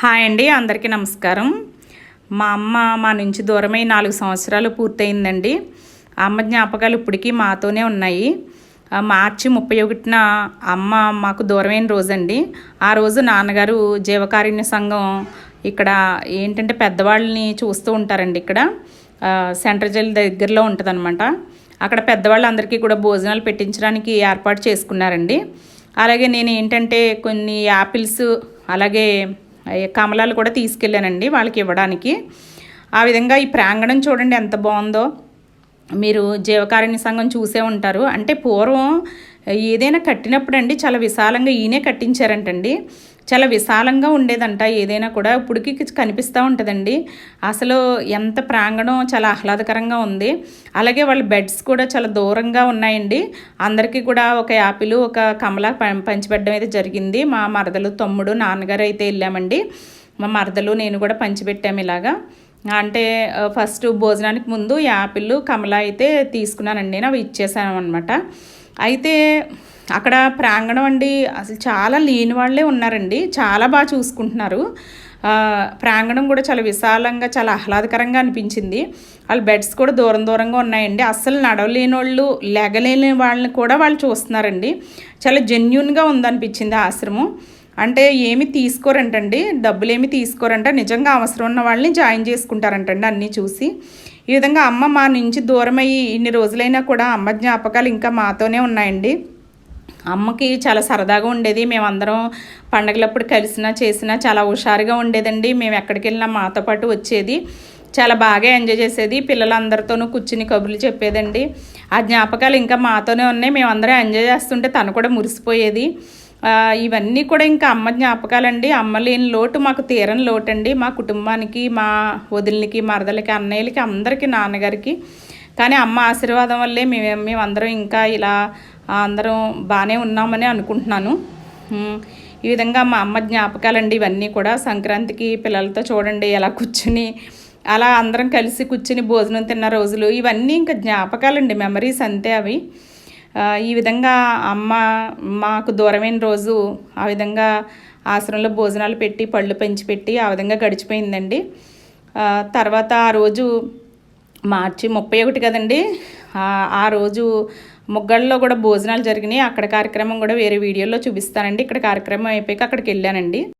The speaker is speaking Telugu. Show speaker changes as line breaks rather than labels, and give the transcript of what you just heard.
హాయ్ అండి అందరికీ నమస్కారం. మా అమ్మ మా నుంచి దూరమై నాలుగు సంవత్సరాలు పూర్తయిందండి. అమ్మ జ్ఞాపకాలు ఇప్పటికీ మాతోనే ఉన్నాయి. మార్చి ముప్పై ఒకటిన అమ్మ మాకు దూరమైన రోజండి. ఆ రోజు నాన్నగారు జీవకారుణ్య సంఘం ఇక్కడ ఏంటంటే పెద్దవాళ్ళని చూస్తూ ఉంటారండి ఇక్కడ. సెంటర్ సెంట్రల్ జైలు దగ్గరలో ఉంటుందన్నమాట. అక్కడ పెద్దవాళ్ళందరికీ కూడా భోజనాలు పెట్టించడానికి ఏర్పాటు చేసుకున్నారండి. అలాగే నేను ఏంటంటే కొన్ని యాపిల్స్ అలాగే కమలాలు కూడా తీసుకెళ్ళానండి వాళ్ళకి ఇవ్వడానికి. ఆ విధంగా ఈ ప్రాంగణం చూడండి ఎంత బాగుందో. మీరు జీవకారుణ్య సంఘం చూసే ఉంటారు. అంటే పూర్వం ఏదైనా కట్టినప్పుడు అండి చాలా విశాలంగా ఈయనే కట్టించారంటండి. చాలా విశాలంగా ఉండేదంట. ఏదైనా కూడా ఇప్పటికి కనిపిస్తూ ఉంటుందండి. అసలు ఎంత ప్రాంగణం చాలా ఆహ్లాదకరంగా ఉంది. అలాగే వాళ్ళ బెడ్స్ కూడా చాలా దూరంగా ఉన్నాయండి. అందరికీ కూడా ఒక యాపిల్ ఒక కమల పంచిపెట్టడం అయితే జరిగింది. మా మరదలు తమ్ముడు నాన్నగారు అయితే వెళ్ళామండి. మా మరదలు నేను కూడా పంచిపెట్టాము ఇలాగా. అంటే ఫస్ట్ భోజనానికి ముందు యాపిల్ కమల అయితే తీసుకున్నానండి. నేను అవి ఇచ్చేసాను అనమాట అయితే అక్కడ ప్రాంగణం అండి అసలు చాలా లేని వాళ్ళే ఉన్నారండి చాలా బాగా చూసుకుంటున్నారు. ప్రాంగణం కూడా చాలా విశాలంగా చాలా ఆహ్లాదకరంగా అనిపించింది. వాళ్ళ బెడ్స్ కూడా దూరం దూరంగా ఉన్నాయండి. అస్సలు నడవలేని వాళ్ళు లెగలేని వాళ్ళని కూడా వాళ్ళు చూస్తున్నారండి. చాలా జెన్యున్గా ఉందనిపించింది ఆశ్రమం. అంటే ఏమి తీసుకోరంటండి డబ్బులు ఏమి తీసుకోరంట నిజంగా అవసరం ఉన్న వాళ్ళని జాయిన్ చేసుకుంటారంటండి అన్నీ చూసి. ఈ విధంగా అమ్మ మా నుంచి దూరమయ్యి ఇన్ని రోజులైనా కూడా అమ్మ జ్ఞాపకాలు ఇంకా మాతోనే ఉన్నాయండి. అమ్మకి చాలా సరదాగా ఉండేది. మేమందరం పండగలప్పుడు కలిసినా చేసినా చాలా హుషారుగా ఉండేదండి. మేము ఎక్కడికి వెళ్ళినా మాతో పాటు వచ్చేది. చాలా బాగా ఎంజాయ్ చేసేది. పిల్లలందరితోనూ కూర్చుని కబుర్లు చెప్పేదండి. ఆ జ్ఞాపకాలు ఇంకా మాతోనే ఉన్నాయి. మేమందరం ఎంజాయ్ చేస్తుంటే తను కూడా మురిసిపోయేది. ఇవన్నీ కూడా ఇంకా అమ్మ జ్ఞాపకాలండి. అమ్మ లేని లోటు మాకు తీరని లోటు అండి మా కుటుంబానికి మా వదిలికి మరదలకి అన్నయ్యలకి అందరికీ నాన్నగారికి కానీ అమ్మ ఆశీర్వాదం వల్లే మేము మేమందరం ఇంకా ఇలా అందరం బాగానే ఉన్నామని అనుకుంటున్నాను. ఈ విధంగా మా అమ్మ జ్ఞాపకాలండి ఇవన్నీ కూడా. సంక్రాంతికి పిల్లలతో చూడండి ఎలా కూర్చుని అలా అందరం కలిసి కూర్చుని భోజనం తిన్న రోజులు ఇవన్నీ ఇంకా జ్ఞాపకాలండి మెమరీస్ అంతే అవి. ఈ విధంగా అమ్మ మాకు దూరమైన రోజు ఆ విధంగా ఆశ్రమంలో భోజనాలు పెట్టి పళ్ళు పెంచి పెట్టి ఆ విధంగా గడిచిపోయిందండి. తర్వాత ఆ రోజు మార్చి ముప్పై ఒకటి కదండి. ఆ, రోజు ముగ్గళ్ళలో కూడా భోజనాలు జరిగినాయి. అక్కడ కార్యక్రమం కూడా వేరే వీడియోలో చూపిస్తానండి. ఇక్కడ కార్యక్రమం అయిపోయాక అక్కడికి వెళ్ళానండి.